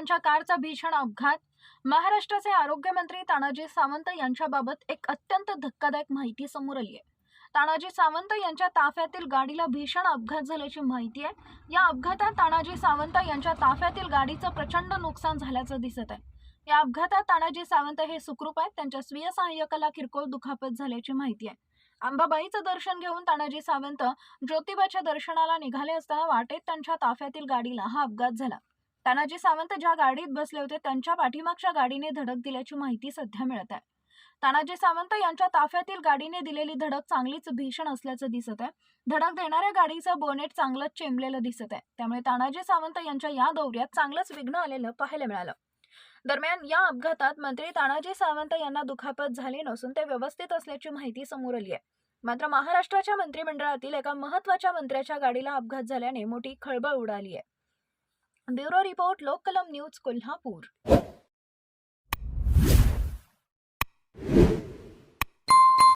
गाडीचा भीषण अपघात. महाराष्ट्राचे आरोग्यमंत्री तानाजी सावंत यांच्याबाबत एक अत्यंत धक्कादायक माहिती समोर आली आहे. तानाजी सावंत यांच्या ताफ्यातील गाडीला भीषण अपघात झाल्याची माहिती आहे. या अपघातात तानाजी सावंत यांच्या ताफ्यातील गाडीचं प्रचंड नुकसान झाल्याचं दिसत आहे. या अपघातात तानाजी सावंत हे सुखरूप आहेत. त्यांच्या स्वीय सहाय्यकाला किरकोळ दुखापत झाल्याची माहिती आहे. अंबाबाईचं दर्शन घेऊन तानाजी सावंत ज्योतिबाच्या दर्शनाला निघाले असताना वाटेत त्यांच्या ताफ्यातील गाडीला हा अपघात झाला. तानाजी सावंत ज्या गाडीत बसले होते त्यांच्या पाठीमागच्या गाडीने धडक दिल्याची माहिती सध्या मिळत आहे. तानाजी सावंत यांच्या ताफ्यातील गाडीने दिलेली धडक चांगलीच भीषण असल्याचं दिसत आहे. धडक देणाऱ्या गाडीचं बोनेट चांगलंच चेंबलेलं दिसत आहे. त्यामुळे तानाजी सावंत यांच्या या दौऱ्यात चांगलंच विघ्न आलेलं पाहायला मिळालं. दरम्यान या अपघातात मंत्री तानाजी सावंत यांना दुखापत झाली नसून ते व्यवस्थित असल्याची माहिती समोर आली आहे. मात्र महाराष्ट्राच्या मंत्रिमंडळातील एका महत्त्वाच्या मंत्र्याच्या गाडीला अपघात झाल्याने मोठी खळबळ उडाली आहे. Bureau report Lokkalam news Kolhapur